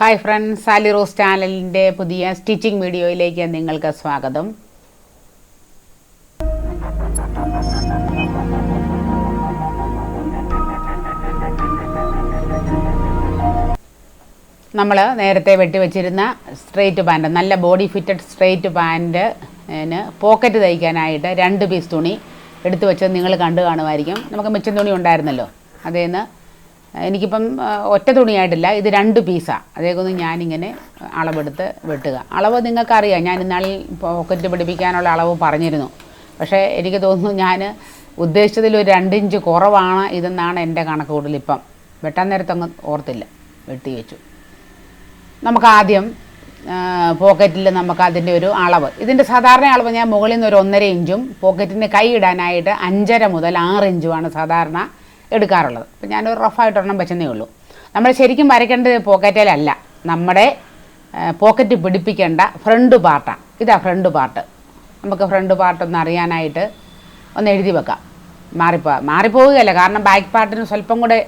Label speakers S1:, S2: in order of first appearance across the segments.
S1: Hi friends Sally rose ചാനലിന്റെ പുതിയ stitching വീഡിയോയിലേക്ക് നിങ്ങൾക്ക് സ്വാഗതം. നമ്മൾ നേരത്തെ വെട്ടിവെച്ചിരുന്ന സ്ട്രെയിറ്റ് പാന്റ് നല്ല ബോഡി ഫിറ്റഡ് സ്ട്രെയിറ്റ് പാന്റിന് പോക്കറ്റ് തയ്ക്കാനായിട്ട് രണ്ട് പീസ് തുണി എടുത്തു വെച്ചത് നിങ്ങൾ കണ്ടു കാണുമായിരിക്കും. നമുക്ക് മിച്ചം തുണി ഉണ്ടായിരുന്നല്ലോ അതേന്ന് എനിക്കിപ്പം ഒറ്റ തുണിയായിട്ടില്ല. ഇത് രണ്ട് പീസാണ് അതേക്കൊന്ന് ഞാനിങ്ങനെ അളവെടുത്ത് വെട്ടുക. അളവ് നിങ്ങൾക്കറിയാം. ഞാൻ ഇന്നാളിൽ പോക്കറ്റ് പിടിപ്പിക്കാനുള്ള അളവ് പറഞ്ഞിരുന്നു. പക്ഷേ എനിക്ക് തോന്നുന്നു ഞാൻ ഉദ്ദേശിച്ചതിൽ ഒരു രണ്ടിഞ്ച് കുറവാണ് ഇതെന്നാണ് എന്റെ കണക്ക് കൂടുതൽ വെട്ടാൻ നേരത്തങ്ങ് ഓർത്തില്ല. വെട്ടി വെച്ചു. നമുക്ക് ആദ്യം പോക്കറ്റിൽ നമുക്ക് അതിന്റെ ഒരു അളവ്. ഇതിന്റെ സാധാരണ അളവ് ഞാൻ മുകളിൽ നിന്ന് ഒരു ഒന്നര ഇഞ്ചും പോക്കറ്റിന് കൈ ഇടാനായിട്ട് അഞ്ചര മുതൽ ആറ് ഇഞ്ചുമാണ് സാധാരണ എടുക്കാറുള്ളത്. അപ്പം ഞാനൊരു റഫായിട്ട് ഒരെണ്ണം വെച്ചെന്നേ ഉള്ളൂ. നമ്മൾ ശരിക്കും വരയ്ക്കേണ്ടത് പോക്കറ്റിലല്ല. നമ്മുടെ പോക്കറ്റ് പിടിപ്പിക്കേണ്ട ഫ്രണ്ട് പാർട്ടാണ് ഇതാ ഫ്രണ്ട് പാർട്ട്. നമുക്ക് ഫ്രണ്ട് പാർട്ടൊന്ന് അറിയാനായിട്ട് ഒന്ന് എഴുതി വെക്കാം. മാറിപ്പോ മാറിപ്പോവുകയല്ല. കാരണം ബാക്ക് പാർട്ടിന് സ്വല്പം കൂടെ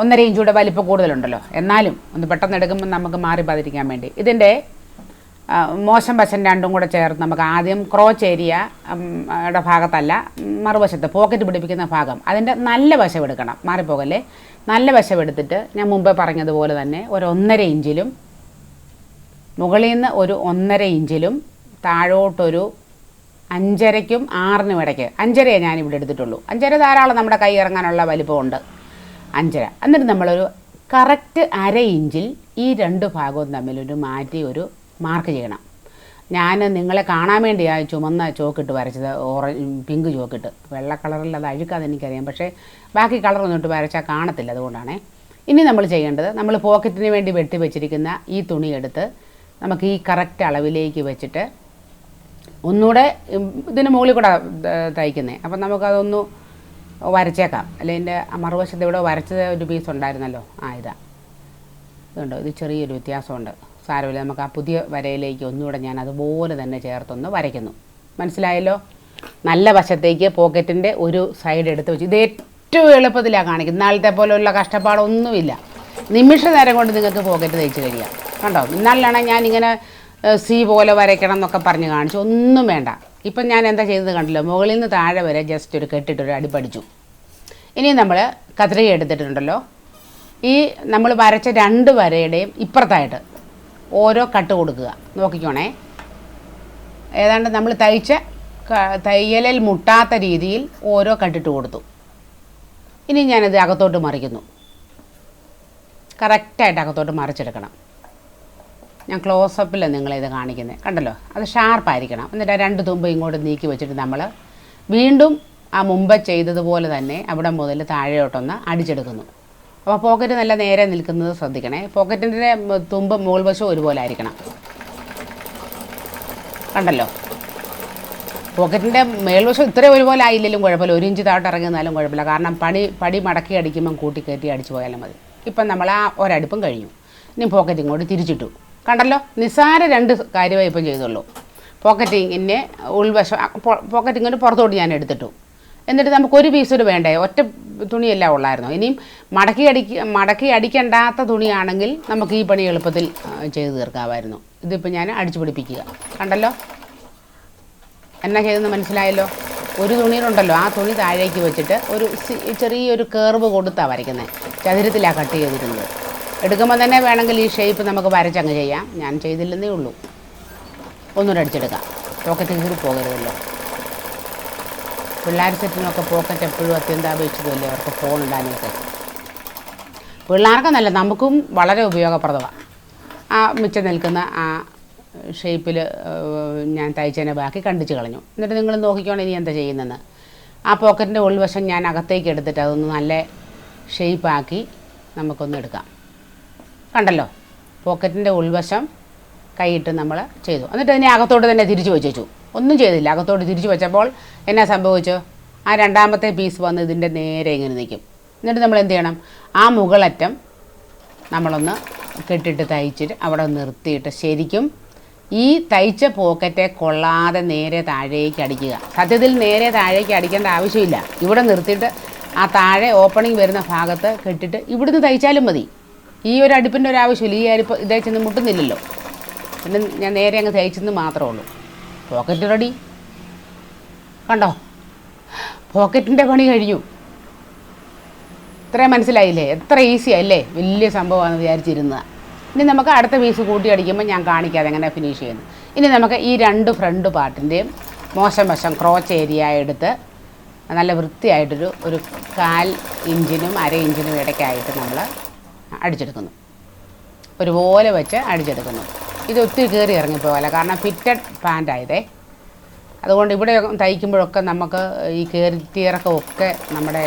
S1: ഒന്നര ഇഞ്ചൂടെ വലിപ്പം കൂടുതലുണ്ടല്ലോ. എന്നാലും ഒന്ന് പെട്ടെന്ന് എടുക്കുമ്പോൾ നമുക്ക് മാറിപ്പാതിരിക്കാൻ വേണ്ടി. ഇതിന്റെ മോശം വശം രണ്ടും കൂടെ ചേർത്ത് നമുക്ക് ആദ്യം ക്രോച്ച് ഏരിയ യുടെ ഭാഗത്തല്ല മറുവശത്ത് പോക്കറ്റ് പിടിപ്പിക്കുന്ന ഭാഗം. അതിന്റെ നല്ല വശം എടുക്കണം. മാറിപ്പോകല്ലേ? നല്ല വശം എടുത്തിട്ട് ഞാൻ മുമ്പേ പറഞ്ഞതുപോലെ തന്നെ ഒരു ഒന്നര ഇഞ്ചിലും മുകളിൽ നിന്ന് ഒരു ഒന്നര ഇഞ്ചിലും താഴോട്ടൊരു അഞ്ചരയ്ക്കും ആറിനും ഇടയ്ക്ക്. അഞ്ചരയെ ഞാനിവിടെ എടുത്തിട്ടുള്ളൂ. അഞ്ചര ധാരാളം നമ്മുടെ കൈ ഇറങ്ങാനുള്ള വലിപ്പമുണ്ട്. അഞ്ചര. എന്നിട്ട് നമ്മളൊരു കറക്റ്റ് അര ഇഞ്ചിൽ ഈ രണ്ട് ഭാഗവും തമ്മിലൊരു മാറ്റി ഒരു മാർക്ക് ചെയ്യണം. ഞാൻ നിങ്ങളെ കാണാൻ വേണ്ടിയാണ് ചുമന്ന ചോക്കിട്ട് വരച്ചത് ഓറഞ്ച് പിങ്ക് ചോക്കിട്ട്. വെള്ള കളറിൽ അത് അഴുക്കാതെ എനിക്കറിയാം. പക്ഷേ ബാക്കി കളറൊന്നും ഇട്ട് വരച്ചാൽ കാണത്തില്ല അതുകൊണ്ടാണേ. ഇനി നമ്മൾ ചെയ്യേണ്ടത് നമ്മൾ പോക്കറ്റിന് വേണ്ടി വെട്ടി വെച്ചിരിക്കുന്ന ഈ തുണി എടുത്ത് നമുക്ക് ഈ കറക്റ്റ് അളവിലേക്ക് വെച്ചിട്ട് ഒന്നുകൂടെ ഇതിന് മുകളിൽ കൂടെ തയ്ക്കുന്നത് അപ്പം നമുക്കതൊന്ന് വരച്ചേക്കാം. അല്ലെങ്കിൽ എന്റെ മറുവശത്ത് ഇവിടെ വരച്ചത് ഒരു പീസ് ഉണ്ടായിരുന്നല്ലോ. ആ ഇതാ. ഇതുണ്ടോ? ഇത് ചെറിയൊരു വ്യത്യാസമുണ്ട്. സാരമില്ല. നമുക്ക് ആ പുതിയ വരയിലേക്ക് ഒന്നുകൂടെ ഞാൻ അതുപോലെ തന്നെ ചേർത്തൊന്ന് വരയ്ക്കുന്നു. മനസ്സിലായല്ലോ? നല്ല വശത്തേക്ക് പോക്കറ്റിന്റെ ഒരു സൈഡ് എടുത്ത് വെച്ച് ഇത് ഏറ്റവും എളുപ്പത്തിലാണ് കാണിക്കുന്നത്. ഇന്നാളത്തെ പോലെയുള്ള കഷ്ടപ്പാടൊന്നുമില്ല. നിമിഷ നേരം കൊണ്ട് നിങ്ങൾക്ക് പോക്കറ്റ് തയ്ച്ച് കഴിയാം കണ്ടോ? ഇന്നാളിലാണ് ഞാനിങ്ങനെ സി പോലെ വരയ്ക്കണം എന്നൊക്കെ പറഞ്ഞ് കാണിച്ചു. ഒന്നും വേണ്ട. ഇപ്പം ഞാൻ എന്താ ചെയ്തത് കണ്ടല്ലോ? മുകളിൽ നിന്ന് താഴെ വരെ ജസ്റ്റ് ഒരു കെട്ടിട്ടൊരു പഠിച്ചു. ഇനി നമ്മൾ കത്രിക എടുത്തിട്ടുണ്ടല്ലോ? ഈ നമ്മൾ വരച്ച രണ്ട് വരയുടെയും ഇപ്പുറത്തായിട്ട് ഓരോ കട്ട് കൊടുക്കുക. നോക്കിക്കോണേ. ഏതാണ്ട് നമ്മൾ തയ്ച്ച തയ്യലിൽ മുട്ടാത്ത രീതിയിൽ ഓരോ കട്ടിട്ട് കൊടുത്തു. ഇനി ഞാനത് അകത്തോട്ട് മറിക്കുന്നു. കറക്റ്റായിട്ട് അകത്തോട്ട് മറിച്ചെടുക്കണം. ഞാൻ ക്ലോസപ്പിൽ നിങ്ങളിത് കാണിക്കുന്നത് കണ്ടല്ലോ? അത് ഷാർപ്പായിരിക്കണം. എന്നിട്ട് രണ്ട് തുമ്പ് ഇങ്ങോട്ട് നീക്കി വെച്ചിട്ട് നമ്മൾ വീണ്ടും ആ മുമ്പ് ചെയ്തതുപോലെ തന്നെ അവിടെ മുതൽ താഴെയോട്ടൊന്ന് അടിച്ചെടുക്കുന്നു. അപ്പോൾ പോക്കറ്റ് നല്ല നേരെ നിൽക്കുന്നത് ശ്രദ്ധിക്കണേ. പോക്കറ്റിന്റെ തുമ്പ് മുകൾ ഒരുപോലെ ആയിരിക്കണം. കണ്ടല്ലോ? പോക്കറ്റിന്റെ മേൽവശം ഇത്രയും ഒരുപോലെ ആയില്ലെങ്കിലും കുഴപ്പമില്ല. ഒരു ഇഞ്ച് താഴോട്ട് ഇറങ്ങുന്നാലും കുഴപ്പമില്ല. കാരണം പണി പടി മടക്കി അടിക്കുമ്പം കൂട്ടി കയറ്റി അടിച്ചു പോയാലും മതി. ഇപ്പം നമ്മൾ ആ ഒരടുപ്പും കഴിഞ്ഞു. ഇനി പോക്കറ്റ് ഇങ്ങോട്ട് തിരിച്ചിട്ടു. കണ്ടല്ലോ? നിസ്സാര രണ്ട് കാര്യമായി ഇപ്പം ചെയ്തുള്ളൂ. പോക്കറ്റിങ്ങിന്റെ ഉൾവശം പോക്കറ്റിങ്ങിന്റെ പുറത്തോട്ട് ഞാൻ എടുത്തിട്ടു. എന്നിട്ട് നമുക്ക് ഒരു പീസ് ഒരു വേണ്ടേ? ഒറ്റ തുണിയല്ല ഉള്ളായിരുന്നു. ഇനിയും മടക്കി അടിക്ക മടക്കി അടിക്കണ്ടാത്ത തുണിയാണെങ്കിൽ നമുക്ക് ഈ പണി എളുപ്പത്തിൽ ചെയ്തു തീർക്കാമായിരുന്നു. ഇതിപ്പോൾ ഞാൻ അടിച്ചു പിടിപ്പിക്കുക. കണ്ടല്ലോ? എന്നാ ചെയ്തെന്ന് മനസ്സിലായല്ലോ? ഒരു തുണിയിലുണ്ടല്ലോ. ആ തുണി താഴേക്ക് വെച്ചിട്ട് ഒരു ചെറിയൊരു കേർവ് കൊടുത്താണ് വരയ്ക്കുന്നത് ചതുരത്തിലാണ് കട്ട് ചെയ്തിരുന്നത്. എടുക്കുമ്പോൾ തന്നെ വേണമെങ്കിൽ ഈ ഷേപ്പ് നമുക്ക് വരച്ചങ്ങ് ചെയ്യാം. ഞാൻ ചെയ്തില്ലെന്നേ ഉള്ളൂ. ഒന്നുകൂടെ അടിച്ചെടുക്കാം. പോക്കറ്റ് കീറി പോകരുതല്ലോ. പിള്ളേർ സെറ്റിനൊക്കെ പോക്കറ്റ് എപ്പോഴും അത്യന്താപേക്ഷിതമല്ലേ? അവർക്ക് ഫോൺ ഇടാനൊക്കെ പിള്ളേർക്കെന്നല്ല നമുക്കും വളരെ ഉപയോഗപ്രദമാണ് ആ മിച്ചം നിൽക്കുന്ന ആ ഷേപ്പിൽ ഞാൻ തയ്ച്ചതിനെ ബാക്കി കണ്ടിച്ച് കളഞ്ഞു. എന്നിട്ട് നിങ്ങൾ നോക്കിക്കോണം ഇനി എന്താ ചെയ്യുന്നതെന്ന്. ആ പോക്കറ്റിന്റെ ഉൾവശം ഞാൻ അകത്തേക്ക് എടുത്തിട്ട് അതൊന്ന് നല്ല ഷേപ്പാക്കി നമുക്കൊന്ന് എടുക്കാം. കണ്ടല്ലോ? പോക്കറ്റിന്റെ ഉൾവശം കൈയിട്ട് നമ്മൾ ചെയ്തു. എന്നിട്ട് അതിനെ അകത്തോട്ട് തന്നെ തിരിച്ചു വെച്ചു ഒന്നും ചെയ്തില്ല. അകത്തോട്ട് തിരിച്ചു വെച്ചപ്പോൾ എന്നാ സംഭവിച്ചു? ആ രണ്ടാമത്തെ പീസ് വന്ന് ഇതിന്റെ നേരെ ഇങ്ങനെ നിൽക്കും എന്നിട്ട് നമ്മൾ എന്ത് ചെയ്യണം? ആ മുകളറ്റം നമ്മളൊന്ന് കെട്ടിട്ട് തയ്ച്ചിട്ട് അവിടെ നിർത്തിയിട്ട് ശരിക്കും ഈ തയ്ച്ച പോക്കറ്റെ കൊള്ളാതെ നേരെ താഴേക്ക് അടിക്കുക. സത്യത്തിൽ നേരെ താഴേക്ക് അടിക്കേണ്ട ആവശ്യമില്ല. ഇവിടെ നിർത്തിയിട്ട് ആ താഴെ ഓപ്പണിംഗ് വരുന്ന ഭാഗത്ത് കെട്ടിട്ട് ഇവിടുന്ന് തയ്ച്ചാലും മതി. ഈ ഒരു അടുപ്പിന്റെ ഒരു ആവശ്യമില്ല. ഈ അരിപ്പ് ഇതേ ചെന്ന് മുട്ടുന്നില്ലല്ലോ. പിന്നെ ഞാൻ നേരെ അങ്ങ് തയ്ച്ചെന്ന് മാത്രമേ ഉള്ളൂ. പോക്കറ്റ് റെഡി കണ്ടോ? പോക്കറ്റിന്റെ പണി കഴിഞ്ഞു. ഇത്രയും മനസ്സിലായില്ലേ? എത്ര ഈസിയല്ലേ വലിയ സംഭവമാണെന്ന് വിചാരിച്ചിരുന്നത്. ഇനി നമുക്ക് അടുത്ത പീസ് കൂട്ടി അടിക്കുമ്പോൾ ഞാൻ കാണിക്കാതെ എങ്ങനെ ഫിനിഷ് ചെയ്യുന്നു. ഇനി നമുക്ക് ഈ രണ്ട് ഫ്രണ്ട് പാർട്ടിന്റെയും മോശം വശം ക്രോച്ച് ഏരിയ എടുത്ത് നല്ല വൃത്തിയായിട്ടൊരു ഒരു കാൽ ഇഞ്ചിനും അര ഇഞ്ചിനും ഇടയ്ക്കായിട്ട് നമ്മൾ അടിച്ചെടുക്കുന്നു. ഒരുപോലെ വെച്ച് അടിച്ചെടുക്കുന്നു. ഇത് ഒത്തിരി കയറി ഇറങ്ങിപ്പോകല കാരണം ഫിറ്റഡ് പാന്റായതേ അതുകൊണ്ട് ഇവിടെ തയ്ക്കുമ്പോഴൊക്കെ നമുക്ക് ഈ കയറിത്തിയിറക്കമൊക്കെ നമ്മുടെ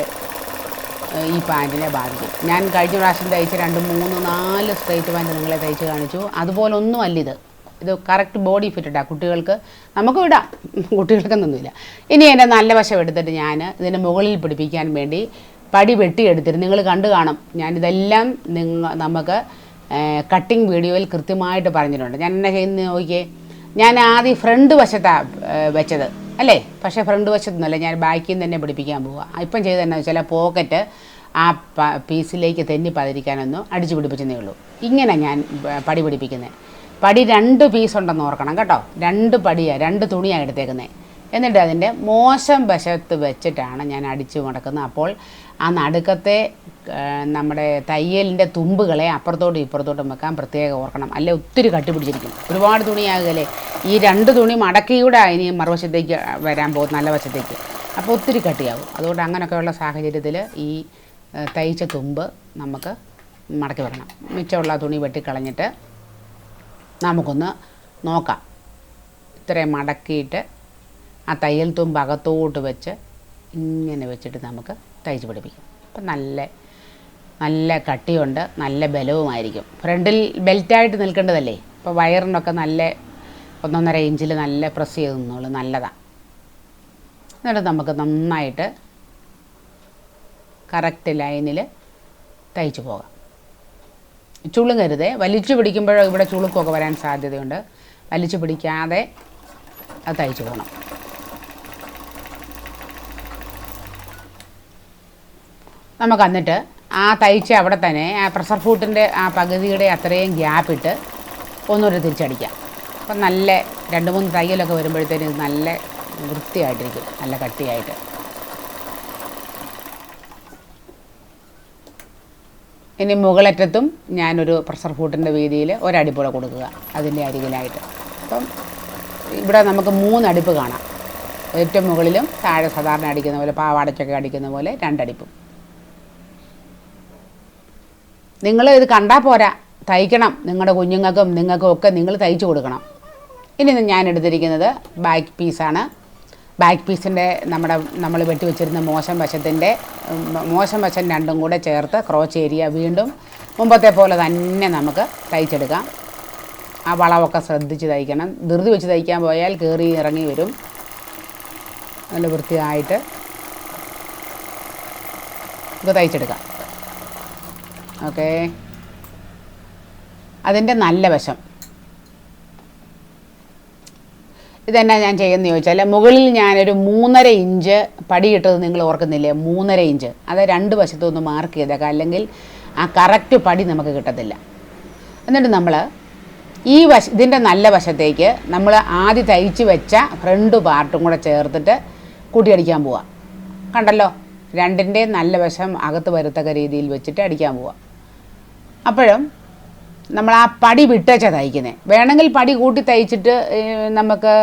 S1: ഈ പാന്റിനെ ബാധിക്കും. ഞാൻ കഴിഞ്ഞ പ്രാവശ്യം തയ്ച്ച രണ്ട് മൂന്ന് നാല് സ്ട്രൈറ്റ് പാന്റ് നിങ്ങളെ തയ്ച്ച് കാണിച്ചു. അതുപോലെ ഒന്നും അല്ല ഇത്. ഇത് കറക്റ്റ് ബോഡി ഫിറ്റഡാണ് കുട്ടികൾക്ക് നമുക്ക് വിടാം. കുട്ടികൾക്കൊന്നുമില്ല ഇനി എന്റെ നല്ല വശം എടുത്തിട്ട് ഞാൻ ഇതിന്റെ മുകളിൽ പിടിപ്പിക്കാൻ വേണ്ടി പടി വെട്ടിയെടുത്തിട്ട് നിങ്ങൾ കണ്ടു കാണും. ഞാനിതെല്ലാം നിങ്ങ നമുക്ക് കട്ടിങ് വീഡിയോയിൽ കൃത്യമായിട്ട് പറഞ്ഞിട്ടുണ്ട്. ഞാൻ എന്നെ ചെയ്യുന്ന നോക്കിയേ. ഞാൻ ആദ്യം ഫ്രണ്ട് വശത്താണ് വെച്ചത്. അല്ലേ? പക്ഷേ ഫ്രണ്ട് വശത്തൊന്നുമല്ല. ഞാൻ ബാക്കിൽ നിന്ന് തന്നെ പിടിപ്പിക്കാൻ പോവുക ഇപ്പം ചെയ്തതെന്നു വെച്ചാൽ പോക്കറ്റ് ആ പീസിലേക്ക് തെന്നി പതിരിക്കാനൊന്നും അടിച്ചു പിടിപ്പിച്ചതേ ഉള്ളൂ. ഇങ്ങനെ ഞാൻ പടി പിടിപ്പിക്കുന്നത് പടി രണ്ട് പീസ് ഉണ്ടെന്ന് ഓർക്കണം കേട്ടോ. രണ്ട് പടിയാണ് രണ്ട് തുണിയാണ് എടുത്തേക്കുന്നത് എന്നിട്ട് അതിന്റെ മോശം വശത്ത് വെച്ചിട്ടാണ് ഞാൻ അടിച്ചു മുടക്കുന്നത്. അപ്പോൾ ആ നടുക്കത്തെ നമ്മുടെ തയ്യലിന്റെ തുമ്പുകളെ അപ്പുറത്തോട്ടും ഇപ്പുറത്തോട്ടും വെക്കാൻ പ്രത്യേകം ഓർക്കണം. അല്ലെ ഒത്തിരി കട്ടിപ്പിടിച്ചിരിക്കും ഒരുപാട് തുണിയാകുകയല്ലേ ഈ രണ്ട് തുണി മടക്കിയൂടെ ഇനി മറുവശത്തേക്ക് വരാൻ പോകും നല്ല വശത്തേക്ക്. അപ്പോൾ ഒത്തിരി കട്ടിയാകും. അതുകൊണ്ട് അങ്ങനെയൊക്കെയുള്ള സാഹചര്യത്തിൽ ഈ തയ്ച്ച തുമ്പ് നമുക്ക് മടക്കി വരണം. മിച്ചമുള്ള തുണി വെട്ടിക്കളഞ്ഞിട്ട് നമുക്കൊന്ന് നോക്കാം. ഇത്രയും മടക്കിയിട്ട് ആ തയ്യൽ തുമ്പ് അകത്തോട്ട് വെച്ച് ഇങ്ങനെ വെച്ചിട്ട് നമുക്ക് തയ്ച്ച് പിടിപ്പിക്കാം. അപ്പം നല്ല നല്ല കട്ടിയുണ്ട് നല്ല ബലവുമായിരിക്കും. ഫ്രണ്ടിൽ ബെൽറ്റായിട്ട് നിൽക്കേണ്ടതല്ലേ? ഇപ്പോൾ വയറിനൊക്കെ നല്ല ഒന്നൊന്നര ഇഞ്ചിൽ നല്ല പ്രസ് ചെയ്ത് നിന്നോളൂ നല്ലതാണ് എന്നിട്ട് നമുക്ക് നന്നായിട്ട് കറക്റ്റ് ലൈനിൽ തയ്ച്ച് പോകാം. ചുളുങ്ങരുതേ. വലിച്ചു പിടിക്കുമ്പോഴോ ഇവിടെ ചുളുക്കൊക്കെ വരാൻ സാധ്യതയുണ്ട്. വലിച്ചു പിടിക്കാതെ അത് തയ്ച്ചു പോകണം. നമുക്ക് എന്നിട്ട് ആ തയ്ച്ച് അവിടെ തന്നെ ആ പ്രഷർ ഫൂട്ടിന്റെ ആ പകുതിയുടെ അത്രയും ഗ്യാപ്പ് ഇട്ട് ഒന്നുകൂടെ തിരിച്ചടിക്കാം. അപ്പം നല്ല രണ്ട് മൂന്ന് തയ്യലൊക്കെ വരുമ്പോഴത്തേനും നല്ല വൃത്തിയായിട്ടിരിക്കും നല്ല കട്ടിയായിട്ട്. ഇനി മുകളറ്റത്തും ഞാനൊരു പ്രഷർ ഫൂട്ടിന്റെ വീതിയിൽ ഒരടിപ്പുഴ കൊടുക്കുക അതിന്റെ അരികിലായിട്ട്. അപ്പം ഇവിടെ നമുക്ക് മൂന്നടിപ്പ് കാണാം. ഏറ്റവും മുകളിലും താഴെ സാധാരണ അടിക്കുന്ന പോലെ പാവാടച്ചൊക്കെ അടിക്കുന്ന പോലെ രണ്ടടിപ്പും. നിങ്ങൾ ഇത് കണ്ടാൽ പോരാ. തയ്ക്കണം. നിങ്ങളുടെ കുഞ്ഞുങ്ങൾക്കും നിങ്ങൾക്കും ഒക്കെ നിങ്ങൾ തയ്ച്ചു കൊടുക്കണം. ഇനി ഞാൻ എടുത്തിരിക്കുന്നത് ബാക്ക് പീസാണ് ബാക്ക് പീസിന്റെ നമ്മുടെ നമ്മൾ വെട്ടി വെച്ചിരുന്ന മോശം വശത്തിന്റെ മോശം വശം രണ്ടും കൂടെ ചേർത്ത് ക്രോച്ച് ഏരിയ വീണ്ടും മുമ്പത്തെ പോലെ തന്നെ നമുക്ക് തയ്ച്ചെടുക്കാം. ആ വളമൊക്കെ ശ്രദ്ധിച്ച് തയ്ക്കണം. ധൃതി വെച്ച് തയ്ക്കാൻ പോയാൽ കയറി ഇറങ്ങി വരും. നല്ല വൃത്തിയായിട്ട് ഇത് തയ്ച്ചെടുക്കാം. ഓക്കേ. അതിന്റെ നല്ല വശം. ഇതെന്നാ ഞാൻ ചെയ്യുന്ന ചോദിച്ചാൽ മുകളിൽ ഞാനൊരു മൂന്നര ഇഞ്ച് പടിയിട്ടത് നിങ്ങൾ ഓർക്കുന്നില്ലേ? മൂന്നര ഇഞ്ച്. അത് രണ്ട് വശത്തും മാർക്ക് ചെയ്തേക്കാം. അല്ലെങ്കിൽ ആ കറക്റ്റ് പടി നമുക്ക് കിട്ടത്തില്ല. എന്നിട്ട് നമ്മൾ ഈ വശ ഇതിന്റെ നല്ല വശത്തേക്ക് നമ്മൾ ആദ്യം തയ്ച്ച് വെച്ച ഫ്രണ്ട് പാർട്ടും കൂടെ ചേർത്തിട്ട് കൂട്ടിയടിക്കാൻ പോവാം. കണ്ടല്ലോ? രണ്ടിന്റെ നല്ല വശം അകത്ത് വരത്തക്ക രീതിയിൽ വെച്ചിട്ട് അടിക്കാൻ പോവാം. അപ്പോഴും നമ്മൾ ആ പടി വിട്ടേച്ചാ തയ്ക്കുന്നത് വേണമെങ്കിൽ പടി കൂട്ടി തയ്ച്ചിട്ട് നമുക്ക്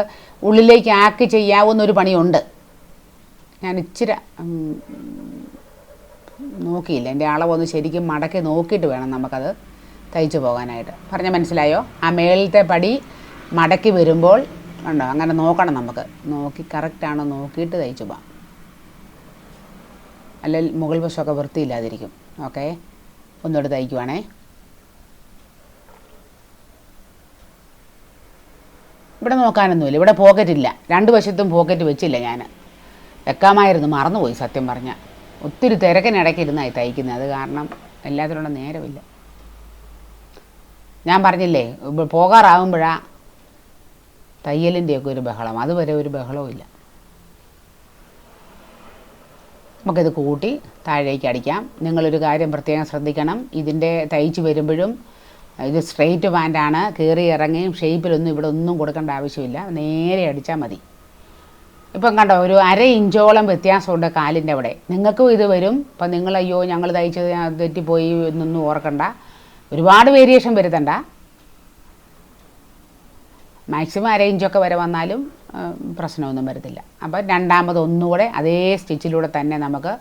S1: ഉള്ളിലേക്ക് ആക്കി ചെയ്യാവുന്ന ഒരു പണിയുണ്ട്. ഞാൻ ഇച്ചിരി നോക്കിയില്ല. എന്റെ അളവൊന്ന് ശരിക്കും മടക്കി നോക്കിയിട്ട് വേണം നമുക്കത് തയ്ച്ചു പോകാനായിട്ട്. പറഞ്ഞ മനസ്സിലായോ? ആ മേളിലത്തെ പടി മടക്കി വരുമ്പോൾ ഉണ്ടോ അങ്ങനെ നോക്കണം നമുക്ക്. നോക്കി കറക്റ്റാണോ നോക്കിയിട്ട് തയ്ച്ചു പോകാം. അല്ലെങ്കിൽ മുകൾ വശമൊക്കെ വൃത്തിയില്ലാതിരിക്കും. ഓക്കെ? ഒന്നുകൂടെ തയ്ക്കുവാണേ. ഇവിടെ നോക്കാനൊന്നുമില്ല. ഇവിടെ പോക്കറ്റില്ല. രണ്ട് വശത്തും പോക്കറ്റ് വെച്ചില്ല ഞാൻ വെക്കാമായിരുന്നു. മറന്നുപോയി സത്യം പറഞ്ഞ. ഒത്തിരി തിരക്കിനിടയ്ക്ക് ഇരുന്നായി തയ്ക്കുന്നത്. അത് കാരണം എല്ലാത്തിനുള്ള നേരമില്ല. ഞാൻ പറഞ്ഞില്ലേ പോകാറാവുമ്പോഴാണ് പോകാറാവുമ്പോഴാ തയ്യലിന്റെയൊക്കെ ഒരു ബഹളം. അതുവരെ ഒരു ബഹളവും ഇല്ല നമുക്കിത് കൂട്ടി താഴേക്ക് അടിക്കാം. നിങ്ങളൊരു കാര്യം പ്രത്യേകം ശ്രദ്ധിക്കണം. ഇതിന്റെ തയ്ച്ച് വരുമ്പോഴും ഇത് സ്ട്രെയിറ്റ് പാന്റാണ് കയറി ഇറങ്ങിയും ഷേപ്പിലൊന്നും ഇവിടെ ഒന്നും കൊടുക്കേണ്ട ആവശ്യമില്ല. നേരെ അടിച്ചാൽ മതി. ഇപ്പം കണ്ടോ ഒരു അര ഇഞ്ചോളം വ്യത്യാസമുണ്ട് കാലിന്റെ അവിടെ. നിങ്ങൾക്കും ഇത് വരും. ഇപ്പം നിങ്ങൾ അയ്യോ ഞങ്ങൾ തയ്ച്ചത് തെറ്റിപ്പോയി എന്നൊന്നും ഓർക്കണ്ട. ഒരുപാട് വേരിയേഷൻ വരുത്തണ്ട. മാക്സിമം അര ഇഞ്ചൊക്കെ വരെ വന്നാലും പ്രശ്നമൊന്നും വരത്തില്ല. അപ്പോൾ രണ്ടാമത് ഒന്നുകൂടെ അതേ സ്റ്റിച്ചിലൂടെ തന്നെ നമുക്ക്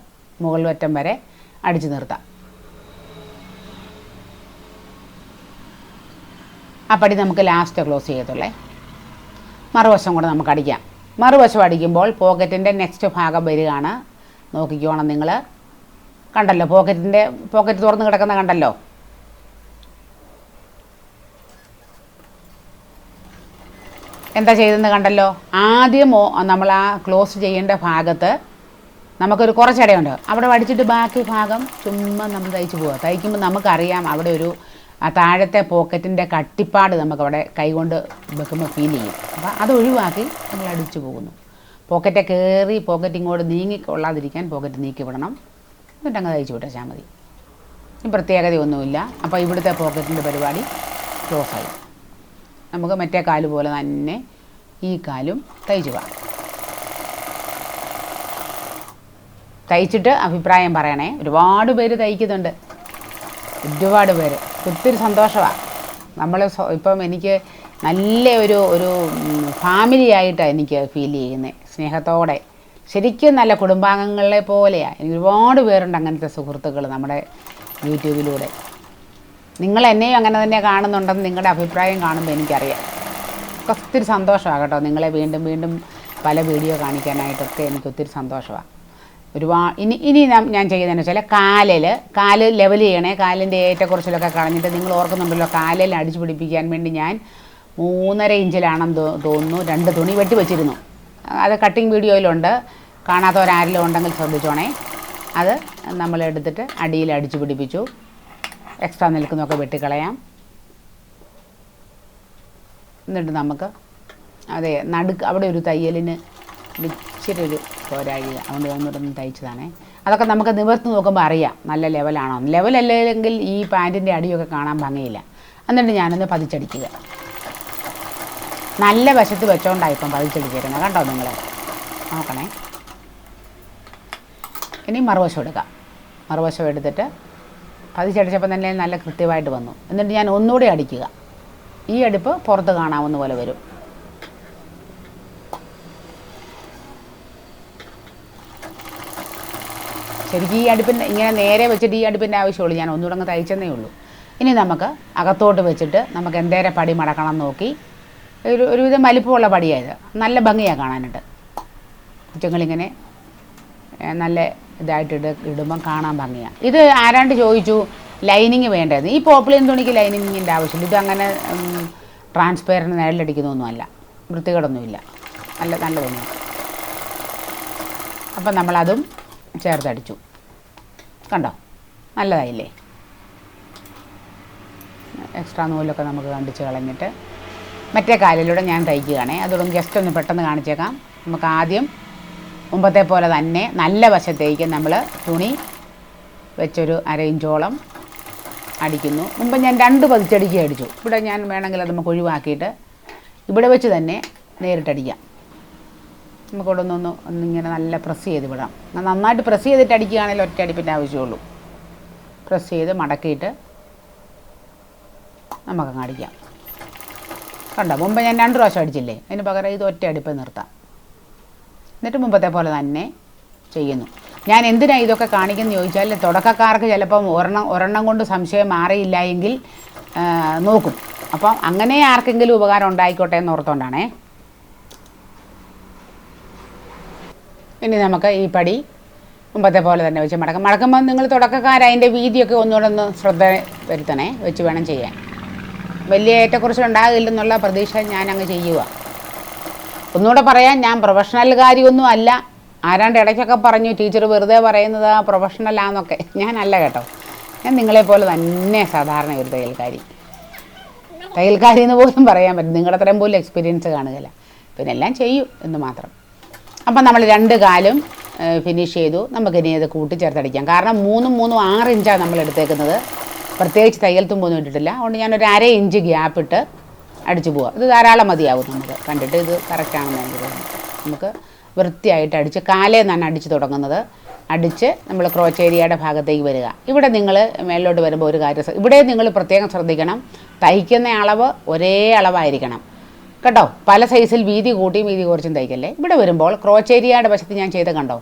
S1: മുകൾ വറ്റം വരെ അടിച്ചു നിർത്താം. അപ്പടി പടി നമുക്ക് ലാസ്റ്റ് ക്ലോസ് ചെയ്യത്തുള്ളേ. മറുവശം കൂടെ നമുക്ക് അടിക്കാം. മറുവശം അടിക്കുമ്പോൾ പോക്കറ്റിന്റെ നെക്സ്റ്റ് ഭാഗം വരികയാണ്. നോക്കിക്കോണം നിങ്ങൾ കണ്ടല്ലോ പോക്കറ്റിന്റെ പോക്കറ്റ് തുറന്ന് കിടക്കുന്ന കണ്ടല്ലോ? എന്താ ചെയ്തെന്ന് കണ്ടല്ലോ? ആദ്യമോ നമ്മൾ ആ ക്ലോസ് ചെയ്യേണ്ട ഭാഗത്ത് നമുക്കൊരു കുറച്ചിടയുണ്ട്. അവിടെ വടിച്ചിട്ട് ബാക്കി ഭാഗം ചുമ്മാ നമ്മൾ തയ്ച്ച് പോവുക തയ്ക്കുമ്പോൾ നമുക്കറിയാം അവിടെ ഒരു താഴത്തെ പോക്കറ്റിന്റെ കട്ടിപ്പാട് നമുക്കവിടെ കൈകൊണ്ട് വെക്കുമ്പോൾ ഫീൽ ചെയ്യും. അപ്പോൾ അത് ഒഴിവാക്കി നമ്മൾ അടിച്ചു പോകുന്നു. പോക്കറ്റെ കയറി പോക്കറ്റ് ഇങ്ങോട്ട് നീങ്ങി കൊള്ളാതിരിക്കാൻ പോക്കറ്റ് നീക്കി വിടണം. എന്നിട്ട് അങ്ങ് തയ്ച്ചു വിട്ടാൽ മതി. പ്രത്യേകതയൊന്നുമില്ല. അപ്പോൾ ഇവിടുത്തെ പോക്കറ്റിന്റെ പരിപാടി ക്ലോസ് ആയി നമുക്ക് മറ്റേ കാൽ പോലെ തന്നെ ഈ കാലും തയ്ച്ചു തയ്ച്ചിട്ട് അഭിപ്രായം പറയണേ. ഒരുപാട് പേര് തയ്ക്കുന്നുണ്ട്. ഒരുപാട് പേര്. ഒത്തിരി സന്തോഷമാണ് നമ്മൾ ഇപ്പം എനിക്ക് നല്ല ഒരു ഒരു ഫാമിലി ആയിട്ടാണ് എനിക്ക് ഫീൽ ചെയ്യുന്നത് സ്നേഹത്തോടെ. ശരിക്കും നല്ല കുടുംബാംഗങ്ങളെ പോലെയാണ് ഒരുപാട് പേരുണ്ട് അങ്ങനത്തെ സുഹൃത്തുക്കൾ നമ്മുടെ യൂട്യൂബിലൂടെ. നിങ്ങൾ എന്നെയും അങ്ങനെ തന്നെ കാണുന്നുണ്ടെന്ന് നിങ്ങളുടെ അഭിപ്രായം കാണുമ്പോൾ എനിക്കറിയാം. ഒത്തിരി സന്തോഷമാണ് കേട്ടോ നിങ്ങളെ വീണ്ടും വീണ്ടും പല വീഡിയോ കാണിക്കാനായിട്ടൊക്കെ എനിക്ക് ഒത്തിരി സന്തോഷമാണ് ഒരുപാട് ഇനി ഇനി ഞാൻ ചെയ്യുന്നതെന്ന് വെച്ചാൽ കാലിൽ കാൽ ലെവൽ ചെയ്യണേ കാലിന്റെ ഏറ്റക്കുറച്ചിലൊക്കെ കളഞ്ഞിട്ട് നിങ്ങൾ ഓർക്കുന്നുണ്ടല്ലോ കാലിൽ അടിച്ചു പിടിപ്പിക്കാൻ വേണ്ടി ഞാൻ മൂന്നര ഇഞ്ചിലാണെന്ന് തോന്നുന്നു രണ്ട് തുണി വെട്ടി വെച്ചിരുന്നു. അത് കട്ടിങ് വീഡിയോയിലുണ്ട്. കാണാത്തവരാരെങ്കിലും ഉണ്ടെങ്കിൽ ശ്രദ്ധിച്ചോണേ. അത് നമ്മളെടുത്തിട്ട് അടിയിൽ അടിച്ചു പിടിപ്പിച്ചു. എക്സ്ട്രാ നിൽക്കുന്നതൊക്കെ വെട്ടിക്കളയാം. എന്നിട്ട് നമുക്ക് അതെ നടുക്ക് അവിടെ ഒരു തയ്യലിന് ഇച്ചിരി ഒരു പോരാഴി അതുകൊണ്ട് ഒന്നിടന്ന് തയ്ച്ചതാണേ. അതൊക്കെ നമുക്ക് നിവർത്തി നോക്കുമ്പോൾ അറിയാം നല്ല ലെവലാണോ. ലെവലല്ലെങ്കിൽ ഈ പാന്റിന്റെ അടിയൊക്കെ കാണാൻ ഭംഗിയില്ല. എന്നിട്ട് ഞാനൊന്ന് പതിച്ചടിക്കുക. നല്ല വശത്ത് വെച്ചോണ്ടാണ് ഇപ്പം പതിച്ചടിച്ചിരുന്നത്. കണ്ടോ നിങ്ങൾ നോക്കണേ. ഇനി മറുവശം എടുക്കാം. മറുവശം എടുത്തിട്ട് പതിച്ചടിച്ചപ്പോൾ തന്നെ നല്ല കൃത്യമായിട്ട് വന്നു. എന്നിട്ട് ഞാൻ ഒന്നുകൂടി അടിക്കുക. ഈ അടുപ്പ് പുറത്ത് കാണാവുന്ന പോലെ വരും. ശരിക്കും ഈ അടുപ്പിന്റെ ഇങ്ങനെ നേരെ വെച്ചിട്ട് ഈ അടുപ്പിന്റെ ആവശ്യമുള്ളൂ. ഞാൻ ഒന്നുകൂടെ അങ്ങ് തയ്ച്ചെന്നേ ഉള്ളൂ. ഇനി നമുക്ക് അകത്തോട്ട് വെച്ചിട്ട് നമുക്ക് എന്തേരെ പടി മടക്കണം നോക്കി. ഒരു ഒരുവിധം വലിപ്പമുള്ള പടിയായത്. നല്ല ഭംഗിയാണ് കാണാനായിട്ട്. കുറ്റങ്ങളിങ്ങനെ നല്ല ഇതായിട്ട് ഇട ഇടുമ്പം കാണാൻ ഭംഗിയാണ് ഇത് ആരാണ്ട് ചോദിച്ചു ലൈനിങ് വേണ്ടത് ഈ പോപ്പിളിൻ തുണിക്ക് ലൈനിങ്ങിന്റെ ആവശ്യമില്ല. ഇത് അങ്ങനെ ട്രാൻസ്പെയറിന് നിഴലടിക്കുന്നൊന്നുമല്ല. വൃത്തികേടൊന്നുമില്ല. നല്ല നല്ല തുണിയാണ് അപ്പം നമ്മളതും ചേർത്തടിച്ചു. കണ്ടോ? നല്ലതായില്ലേ? എക്സ്ട്രാ നൂലൊക്കെ നമുക്ക് കണ്ടിച്ച് കളഞ്ഞിട്ട് മറ്റേ കാലിലൂടെ ഞാൻ തയ്ക്കുകയാണേ. അതുകൊണ്ട് ജസ്റ്റ് ഒന്ന് പെട്ടെന്ന് കാണിച്ചേക്കാം. നമുക്ക് ആദ്യം മുമ്പത്തെ പോലെ തന്നെ നല്ല വശത്തേക്ക് നമ്മൾ തുണി വെച്ചൊരു അര ഇഞ്ചോളം അടിക്കുന്നു. മുമ്പ് ഞാൻ രണ്ട് പതിച്ചടിക്കുക അടിച്ചു. ഇവിടെ ഞാൻ വേണമെങ്കിൽ അത് നമുക്ക് ഒഴിവാക്കിയിട്ട് ഇവിടെ വെച്ച് തന്നെ നേരിട്ടടിക്കാം നമുക്കിവിടെ ഒന്നൊന്ന് ഒന്നിങ്ങനെ നല്ല പ്രസ് ചെയ്ത് വിടാം. നന്നായിട്ട് പ്രസ് ചെയ്തിട്ട് അടിക്കുകയാണെങ്കിൽ ഒറ്റ അടിപ്പിന്റെ ആവശ്യമുള്ളൂ. പ്രസ് ചെയ്ത് മടക്കിയിട്ട് നമുക്കങ്ങ് അടിക്കാം. കണ്ടോ? മുമ്പ് ഞാൻ രണ്ട് പ്രാവശ്യം അടിച്ചില്ലേ? അതിന് പകരം ഇത് ഒറ്റ അടിപ്പ് നിർത്താം. എന്നിട്ട് മുമ്പത്തെ പോലെ തന്നെ ചെയ്യുന്നു. ഞാൻ എന്തിനാ ഇതൊക്കെ കാണിക്കുന്നത് ചോദിച്ചാൽ തുടക്കക്കാർക്ക് ചിലപ്പം ഒരെണ്ണം ഒരെണ്ണം കൊണ്ട് സംശയം മാറിയില്ല എങ്കിൽ നോക്കും. അപ്പം അങ്ങനെ ആർക്കെങ്കിലും ഉപകാരം ഉണ്ടായിക്കോട്ടെ എന്ന് ഓർത്തുകൊണ്ടാണേ ഇനി നമുക്ക് ഈ പടി മുമ്പത്തെ പോലെ തന്നെ വെച്ച് മടക്കാം. മടക്കുമ്പോൾ നിങ്ങൾ തുടക്കക്കാർ അതിന്റെ വീതിയൊക്കെ ഒന്നുകൂടെ ഒന്ന് ശ്രദ്ധ വരുത്തണേ വെച്ച് വേണം ചെയ്യാൻ. വലിയ ഏറ്റക്കുറച്ചിലുണ്ടാകില്ലെന്നുള്ള പ്രതീക്ഷ ഞാൻ അങ്ങ് ചെയ്യുക. ഒന്നുകൂടെ പറയാം ഞാൻ പ്രൊഫഷണൽകാരിയൊന്നും അല്ല. ആരാണ്ട് ഇടയ്ക്കൊക്കെ പറഞ്ഞു ടീച്ചർ വെറുതെ പറയുന്നത് പ്രൊഫഷണലാന്നൊക്കെ ഞാനല്ല കേട്ടോ. ഞാൻ നിങ്ങളെപ്പോലെ തന്നെ സാധാരണ ഒരു തയ്യൽക്കാരി. തയ്യൽക്കാരി എന്ന് പോലും പറയാൻ പറ്റും നിങ്ങളുടെ അത്രയും പോലും എക്സ്പീരിയൻസ് കാണുകയില്ല. പിന്നെ എല്ലാം ചെയ്യും എന്ന് മാത്രം. അപ്പം നമ്മൾ രണ്ട് കാലും ഫിനിഷ് ചെയ്തു. നമുക്കിനി ഇത് കൂട്ടിച്ചേർത്തടിക്കാം. കാരണം മൂന്നും മൂന്നും ആറ് ഇഞ്ചാണ് നമ്മൾ എടുത്തേക്കുന്നത് പ്രത്യേകിച്ച് തയ്യൽ തുമ്പൊന്നും ഇട്ടിട്ടില്ല. അതുകൊണ്ട് ഞാനൊരു അര ഇഞ്ച് ഗ്യാപ്പ് ഇട്ട് അടിച്ചു പോവാം. ഇത് ധാരാളം മതിയാവും നമുക്ക്. കണ്ടിട്ട് ഇത് കറക്റ്റാണെന്ന് എനിക്ക് തോന്നുന്നു. നമുക്ക് വൃത്തിയായിട്ട് അടിച്ച് കാലേ നിന്നാണ് അടിച്ച് തുടങ്ങുന്നത്. അടിച്ച് നമ്മൾ ക്രോച്ചേരിയയുടെ ഭാഗത്തേക്ക് വരിക. ഇവിടെ നിങ്ങൾ മേലോട്ട് വരുമ്പോൾ ഒരു കാര്യം ഇവിടെ നിങ്ങൾ പ്രത്യേകം ശ്രദ്ധിക്കണം. തയ്ക്കുന്ന അളവ് ഒരേ അളവായിരിക്കണം. കേട്ടോ? പല സൈസിൽ വീതി കൂട്ടിയും വീതി കുറച്ചും തയ്ക്കല്ലേ? ഇവിടെ വരുമ്പോൾ ക്രോച്ചേരിയയുടെ വശത്ത് ഞാൻ ചെയ്ത് കണ്ടോ?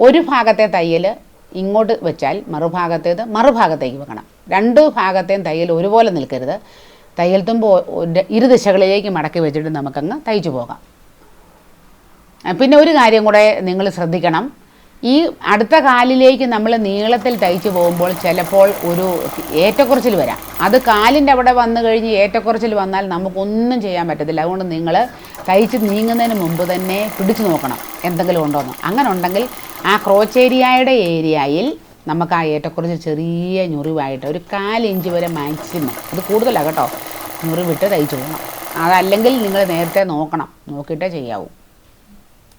S1: ഒരു ഭാഗത്തെ തയ്യൽ ഇങ്ങോട്ട് വെച്ചാൽ മറുഭാഗത്തേത് മറുഭാഗത്തേക്ക് വെക്കണം. രണ്ട് ഭാഗത്തെയും തയ്യൽ ഒരുപോലെ നിൽക്കരുത്. തയ്യൽ തുമ്പ് ഇരു ദിശകളിലേക്ക് മടക്കി വെച്ചിട്ട് നമുക്കങ്ങ് തയ്ച്ചു പോകാം. പിന്നെ ഒരു കാര്യം കൂടെ നിങ്ങൾ ശ്രദ്ധിക്കണം. ഈ അടുത്ത കാലിലേക്ക് നമ്മൾ നീളത്തിൽ തയ്ച്ചു പോകുമ്പോൾ ചിലപ്പോൾ ഒരു ഏറ്റക്കുറച്ചിൽ വരാം. അത് കാലിന്റെ അവിടെ വന്നു കഴിഞ്ഞ് ഏറ്റക്കുറച്ചിൽ വന്നാൽ നമുക്കൊന്നും ചെയ്യാൻ പറ്റത്തില്ല. അതുകൊണ്ട് നിങ്ങൾ തയ്ച്ച് നീങ്ങുന്നതിന് മുമ്പ് തന്നെ പിടിച്ചു നോക്കണം. എന്തെങ്കിലും ഉണ്ടോ എന്ന് അങ്ങനെ ഉണ്ടെങ്കിൽ ആ ക്രോച്ചേരിയയുടെ ഏരിയയിൽ നമുക്ക് ആ ഏറ്റക്കുറച്ച് ചെറിയ ഞുറിവായിട്ട് ഒരു കാലിഞ്ച് വരെ മാക്സിമം. അത് കൂടുതലാണ് കേട്ടോ. ഞുറിവിട്ട് തയ്ച്ചു പോകണം അതല്ലെങ്കിൽ നിങ്ങൾ നേരത്തെ നോക്കണം. നോക്കിയിട്ടേ ചെയ്യാവൂ.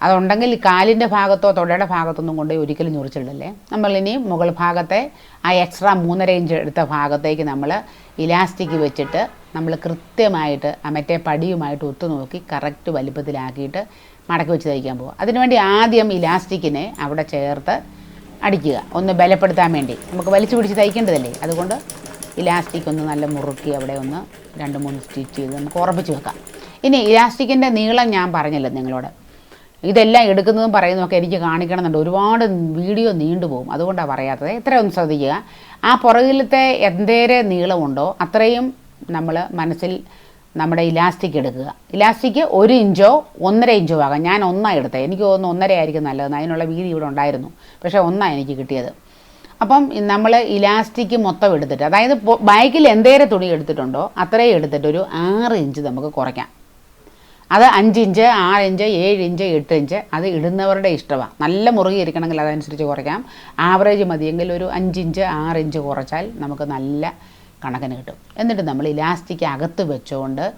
S1: അതുണ്ടെങ്കിൽ കാലിന്റെ ഭാഗത്തോ തൊടയുടെ ഭാഗത്തൊന്നും കൊണ്ട് ഒരിക്കലും ഞുറിച്ചിടല്ലേ? നമ്മളിനി മുകൾ ഭാഗത്തെ ആ എക്സ്ട്രാ മൂന്നര ഇഞ്ച് എടുത്ത ഭാഗത്തേക്ക് നമ്മൾ ഇലാസ്റ്റിക് വെച്ചിട്ട് നമ്മൾ കൃത്യമായിട്ട് ആ മറ്റേ പടിയുമായിട്ട് ഒത്തു നോക്കി കറക്റ്റ് വലിപ്പത്തിലാക്കിയിട്ട് മടക്കി വെച്ച് തയ്ക്കാൻ പോകും അതിനുവേണ്ടി ആദ്യം ഇലാസ്റ്റിക്കിനെ അവിടെ ചേർത്ത് അടിക്കുക. ഒന്ന് ബലപ്പെടുത്താൻ വേണ്ടി. നമുക്ക് വലിച്ചു പിടിച്ച് തയ്ക്കേണ്ടതല്ലേ? അതുകൊണ്ട് ഇലാസ്റ്റിക് ഒന്ന് നല്ല മുറുക്കി അവിടെ ഒന്ന് രണ്ട് മൂന്ന് സ്റ്റിച്ച് ചെയ്ത് നമുക്ക് ഉറപ്പിച്ച് വെക്കാം. ഇനി ഇലാസ്റ്റിക്കിന്റെ നീളം ഞാൻ പറഞ്ഞല്ലോ നിങ്ങളോട്. ഇതെല്ലാം എടുക്കുന്നതും പറയുന്നതൊക്കെ എനിക്ക് കാണിക്കണമെന്നുണ്ട്. ഒരുപാട് വീഡിയോ നീണ്ടുപോകും അതുകൊണ്ടാണ് പറയാത്തത്. ഇത്ര ഒന്ന് ശ്രദ്ധിക്കുക. ആ പുറകിലത്തെ എന്തേരെ നീളമുണ്ടോ അത്രയും നമ്മൾ മനസ്സിൽ നമ്മുടെ ഇലാസ്റ്റിക് എടുക്കുക. ഇലാസ്റ്റിക് ഒരു ഇഞ്ചോ ഒന്നര ഇഞ്ചോ ആകാം. ഞാൻ ഒന്നാണ് എടുത്തത് എനിക്ക് തോന്നുന്നു ഒന്നര ആയിരിക്കും നല്ലത് അതിനുള്ള വീതി ഇവിടെ ഉണ്ടായിരുന്നു. പക്ഷേ ഒന്നാണ് എനിക്ക് കിട്ടിയത്. അപ്പം നമ്മൾ ഇലാസ്റ്റിക് മൊത്തം എടുത്തിട്ട് അതായത് ബൈക്കിൽ എന്തേരെ തുണി എടുത്തിട്ടുണ്ടോ അത്രയും എടുത്തിട്ട് ഒരു ആറ് ഇഞ്ച് നമുക്ക് കുറയ്ക്കാം. അത് അഞ്ച് ഇഞ്ച് ആറ് ഇഞ്ച് ഏഴ് ഇഞ്ച് എട്ട് ഇഞ്ച് അത് ഇടുന്നവരുടെ ഇഷ്ടമാണ് നല്ല മുറുകി ഇരിക്കണമെങ്കിൽ അതനുസരിച്ച് കുറയ്ക്കാം. ആവറേജ് മതിയെങ്കിൽ ഒരു അഞ്ച് ഇഞ്ച് ആറ് ഇഞ്ച് കുറച്ചാൽ നമുക്ക് നല്ല കണക്കിന് കിട്ടും. എന്നിട്ട് നമ്മൾ ഇലാസ്റ്റിക് അകത്ത് വെച്ചുകൊണ്ട്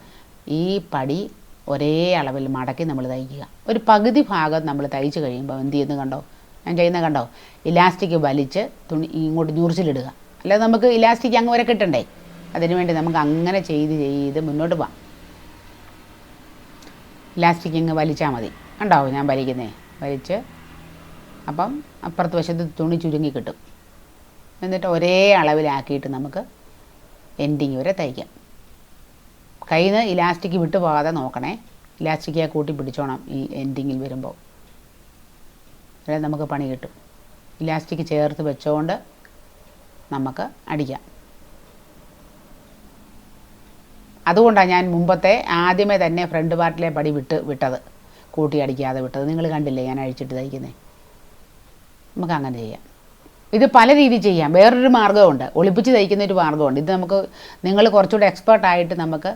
S1: ഈ പടി ഒരേ അളവിൽ മടക്കി നമ്മൾ തയ്ക്കുക. ഒരു പകുതി ഭാഗം നമ്മൾ തയ്ച്ച് കഴിയുമ്പോൾ എന്ത് ചെയ്യുന്നു കണ്ടോ? ഞാൻ ചെയ്യുന്നത് കണ്ടോ? ഇലാസ്റ്റിക് വലിച്ച് തുണി ഇങ്ങോട്ട് ഞൂറിച്ചിലിടുക. അല്ലാതെ നമുക്ക് ഇലാസ്റ്റിക് അങ്ങ് വരെ കിട്ടണ്ടേ? അതിനുവേണ്ടി നമുക്ക് അങ്ങനെ ചെയ്ത് ചെയ്ത് മുന്നോട്ട് പോകാം ഇലാസ്റ്റിക് ഇങ്ങ് വലിച്ചാൽ മതി. കണ്ടോ? ഞാൻ വലിക്കുന്നേ. വലിച്ച് അപ്പം അപ്പുറത്ത് വശത്ത് തുണി ചുരുങ്ങി കിട്ടും. എന്നിട്ട് ഒരേ അളവിലാക്കിയിട്ട് നമുക്ക് എൻഡിങ് വരെ തയ്ക്കാം. കയ്യിൽ നിന്ന് ഇലാസ്റ്റിക് വിട്ടു പോകാതെ നോക്കണേ ഇലാസ്റ്റിക്കായി കൂട്ടി പിടിച്ചോണം ഈ എൻഡിങ്ങിൽ വരുമ്പോൾ. അല്ലെങ്കിൽ നമുക്ക് പണി കിട്ടും. ഇലാസ്റ്റിക് ചേർത്ത് വെച്ചുകൊണ്ട് നമുക്ക് അടിക്കാം. അതുകൊണ്ടാണ് ഞാൻ മുമ്പത്തെ ആദ്യമേ തന്നെ ഫ്രണ്ട് പാർട്ടിലെ പടി വിട്ട് വിട്ടത്. കൂട്ടി അടിക്കാതെ വിട്ടത്. നിങ്ങൾ കണ്ടില്ലേ ഞാൻ അഴിച്ചിട്ട് തയ്ക്കുന്നത് നമുക്ക് അങ്ങനെ ചെയ്യാം. ഇത് പല രീതി ചെയ്യാം. വേറൊരു മാർഗമുണ്ട്. ഒളിപ്പിച്ച് തയ്ക്കുന്ന ഒരു മാർഗമുണ്ട്. ഇത് നമുക്ക് നിങ്ങൾ കുറച്ചുകൂടെ എക്സ്പേർട്ട് ആയിട്ട് നമുക്ക്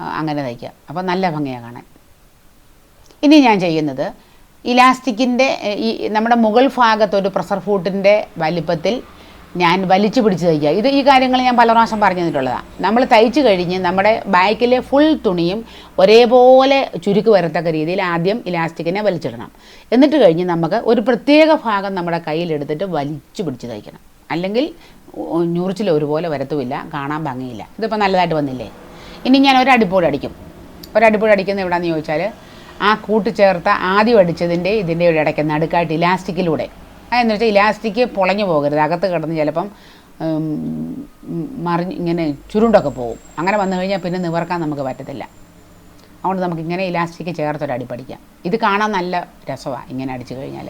S1: അങ്ങനെ തയ്ക്കാം. അപ്പോൾ നല്ല ഭംഗിയാണ് കാണാൻ. ഇനി ഞാൻ ചെയ്യുന്നത് ഇലാസ്റ്റിക്കിന്റെ ഈ നമ്മുടെ മുകൾ ഭാഗത്തൊരു പ്രഷർ ഫൂട്ടിന്റെ വലിപ്പത്തിൽ ഞാൻ വലിച്ചു പിടിച്ച് തയ്ക്കുക. ഇത് ഈ കാര്യങ്ങൾ ഞാൻ പല പ്രാവശ്യം പറഞ്ഞു തന്നിട്ടുള്ളതാണ് നമ്മൾ തയ്ച്ചു കഴിഞ്ഞ് നമ്മുടെ ബാക്കിലെ ഫുൾ തുണിയും ഒരേപോലെ ചുരുക്ക് വരത്തക്ക രീതിയിൽ ആദ്യം ഇലാസ്റ്റിക്കിനെ വലിച്ചിടണം. എന്നിട്ട് കഴിഞ്ഞ് നമുക്ക് ഒരു പ്രത്യേക ഭാഗം നമ്മുടെ കയ്യിലെടുത്തിട്ട് വലിച്ചു പിടിച്ച് തയ്ക്കണം. അല്ലെങ്കിൽ ഞൂറിച്ചിൽ ഒരുപോലെ വരത്തുമില്ല കാണാൻ ഭംഗിയില്ല. ഇതിപ്പോൾ നല്ലതായിട്ട് വന്നില്ലേ? ഇനി ഞാൻ ഒരു അടിപ്പോട് അടിക്കും. ഒരു അടിപ്പോട് അടിക്കുന്നത് എവിടെയാണെന്ന് ചോദിച്ചാൽ ആ കൂട്ടിച്ചേർത്ത ആദ്യം അടിച്ചതിന്റെ ഇതിന്റെ ഒരു ഇടയ്ക്ക് നടുക്കായിട്ട് ഇലാസ്റ്റിക്കിലൂടെ അതെന്ന് വെച്ചാൽ ഇലാസ്റ്റിക് പൊളഞ്ഞു പോകരുത്. അകത്ത് കിടന്ന് ചിലപ്പം മറിഞ്ഞ് ഇങ്ങനെ ചുരുണ്ടൊക്കെ പോകും അങ്ങനെ വന്നു കഴിഞ്ഞാൽ പിന്നെ നിവർക്കാൻ നമുക്ക് പറ്റത്തില്ല. അതുകൊണ്ട് നമുക്ക് ഇങ്ങനെ ഇലാസ്റ്റിക് ചേർത്തൊരു അടി പഠിക്കാം. ഇത് കാണാൻ നല്ല രസമാണ് ഇങ്ങനെ അടിച്ചു കഴിഞ്ഞാൽ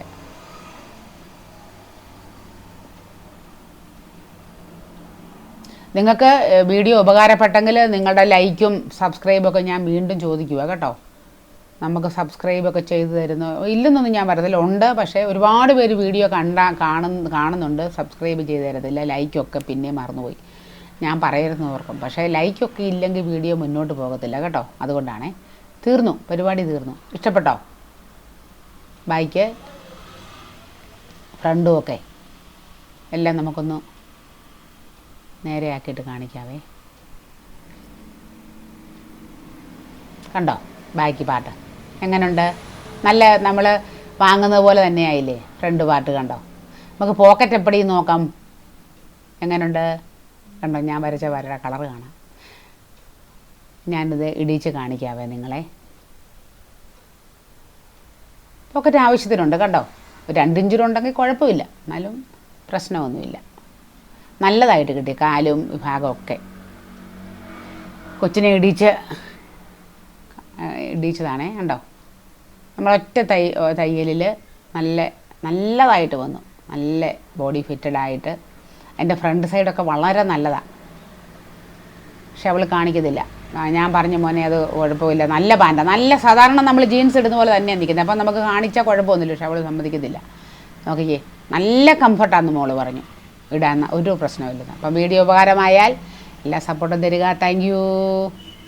S1: നിങ്ങൾക്ക് വീഡിയോ ഉപകാരപ്പെട്ടെങ്കിൽ നിങ്ങളുടെ ലൈക്കും സബ്സ്ക്രൈബൊക്കെ ഞാൻ വീണ്ടും ചോദിക്കുക കേട്ടോ. നമുക്ക് സബ്സ്ക്രൈബൊക്കെ ചെയ്തു തരുന്നു. ഇല്ലെന്നൊന്നും ഞാൻ പറയത്തില്ല. ഉണ്ട്. പക്ഷേ ഒരുപാട് പേര് വീഡിയോ കണ്ടാ കാണുന്ന കാണുന്നുണ്ട്. സബ്സ്ക്രൈബ് ചെയ്ത് തരത്തില്ല. ലൈക്കൊക്കെ പിന്നെ മറന്നുപോയി. ഞാൻ പറയരുതെന്ന് ഓർക്കും. പക്ഷേ ലൈക്കൊക്കെ ഇല്ലെങ്കിൽ വീഡിയോ മുന്നോട്ട് പോകത്തില്ല കേട്ടോ. അതുകൊണ്ടാണേ. തീർന്നു. പരിപാടി തീർന്നു. ഇഷ്ടപ്പെട്ടോ? ബൈക്ക് ഫ്രണ്ടും ഒക്കെ. എല്ലാം നമുക്കൊന്ന് നേരെയാക്കിയിട്ട് കാണിക്കാവേ. കണ്ടോ? ബാക്കി പാട്ട്. എങ്ങനെയുണ്ട് നല്ല നമ്മൾ വാങ്ങുന്നത് പോലെ തന്നെ ആയില്ലേ ഫ്രണ്ട് പാർട്ട് കണ്ടോ? നമുക്ക് പോക്കറ്റ് എപ്പടിയും നോക്കാം? എങ്ങനെയുണ്ട് കണ്ടോ ഞാൻ വരച്ച വരയുടെ കളർ കാണാം. ഞാനിത് ഇടിച്ച് കാണിക്കാവേ നിങ്ങളെ. പോക്കറ്റ് ആവശ്യത്തിനുണ്ട് കണ്ടോ? ഒരു രണ്ടിഞ്ചിലുണ്ടെങ്കിൽ കുഴപ്പമില്ല. എന്നാലും പ്രശ്നമൊന്നുമില്ല. നല്ലതായിട്ട് കിട്ടി കാലും വിഭാഗമൊക്കെ. കൊച്ചിനെ ഇടിച്ച് ഇടിച്ചതാണേ കണ്ടോ? നമ്മളൊറ്റ തൈ തയ്യലിൽ നല്ല നല്ലതായിട്ട് വന്നു. നല്ല ബോഡി ഫിറ്റഡ് ആയിട്ട്. എന്റെ ഫ്രണ്ട് സൈഡൊക്കെ വളരെ നല്ലതാണ് പക്ഷെ അവൾ കാണിക്കത്തില്ല ഞാൻ പറഞ്ഞു മോനെ അത് കുഴപ്പമില്ല. നല്ല പാന്റാണ് നല്ല സാധാരണ നമ്മൾ ജീൻസ് ഇടുന്ന പോലെ തന്നെയാണ് നിൽക്കുന്നത് അപ്പം നമുക്ക് കാണിച്ചാൽ കുഴപ്പമൊന്നുമില്ല. പക്ഷെ അവൾ സമ്മതിക്കത്തില്ല നോക്കിക്കേ നല്ല കംഫർട്ടാണെന്ന് മോൾ പറഞ്ഞു. ഇടാൻ ഒരു പ്രശ്നമില്ല അപ്പം വീഡിയോ ഉപകാരമായാൽ എല്ലാ സപ്പോർട്ടും തരിക. താങ്ക്